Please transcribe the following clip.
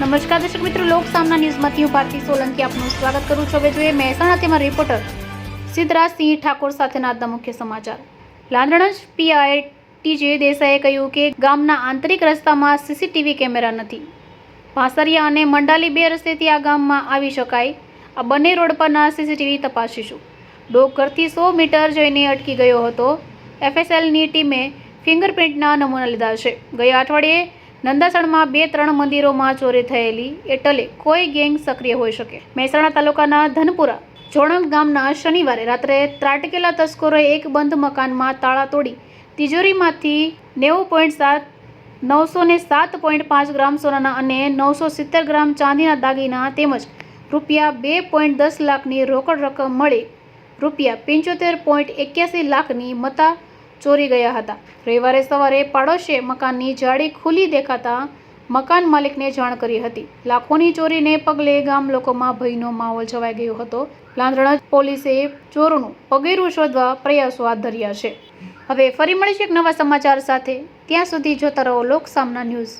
નમસ્કાર દર્શક મિત્રો, લોક સામના ન્યૂઝમાંથી હું ભારતી સોલંકી આપનું સ્વાગત કરું છું. હવે જોઈએ મહેસાણા તેમાં રિપોર્ટર સિદ્ધરાજસિંહ ઠાકોર સાથેના આજના મુખ્ય સમાચાર. લાંદણજ પીઆઈ ટીજે દેસાઈએ કહ્યું કે ગામના આંતરિક રસ્તામાં સીસીટીવી કેમેરા નથી. ભાંસરિયા અને મંડાલી બે રસ્તેથી આ ગામમાં આવી શકાય. આ બંને રોડ પરના સીસીટીવી તપાસીશું. ડોગ સો મીટર જઈને અટકી ગયો હતો. એફએસએલની ટીમે ફિંગરપ્રિન્ટના નમૂના લીધા છે. ગયા અઠવાડિયે નંદાસણમાં બે ત્રણ મંદિરોમાં ચોરી થયેલી એટલે કોઈ ગેંગ સક્રિય હોઈ શકે. મહેસાણા તાલુકાના ધનપુરા જોણક ગામના શનિવારે રાત્રે ત્રાટકેલા તસ્કરોએ એક બંધ મકાનમાં તાળા તોડી તિજોરીમાંથી નેવું પોઈન્ટ સાત, નવસો ને સાત પોઈન્ટ પાંચ ગ્રામ સોનાના અને નવસો સિત્તેર ગ્રામ ચાંદીના દાગીના તેમજ રૂપિયા બે પોઈન્ટ દસ લાખની રોકડ રકમ મળી રૂપિયા પંચોતેર પોઈન્ટ એક્યાસી લાખની મતા ચોરી ગયા હતા. રવિવારે સવારે પાડોશીએ મકાનની જાળી ખુલ્લી દેખાતા મકાન માલિકને જાણ કરી હતી. લાખોની ચોરીને પગલે ગામ લોકોમાં ભયનો માહોલ છવાઈ ગયો હતો. લાંદણજ પોલીસે ચોરોનું પગેરું શોધવા પ્રયાસો હાથ ધર્યા છે. હવે ફરી મળીશું એક નવા સમાચાર સાથે. ત્યાં સુધી જોતા રહો લોક સામના ન્યૂઝ.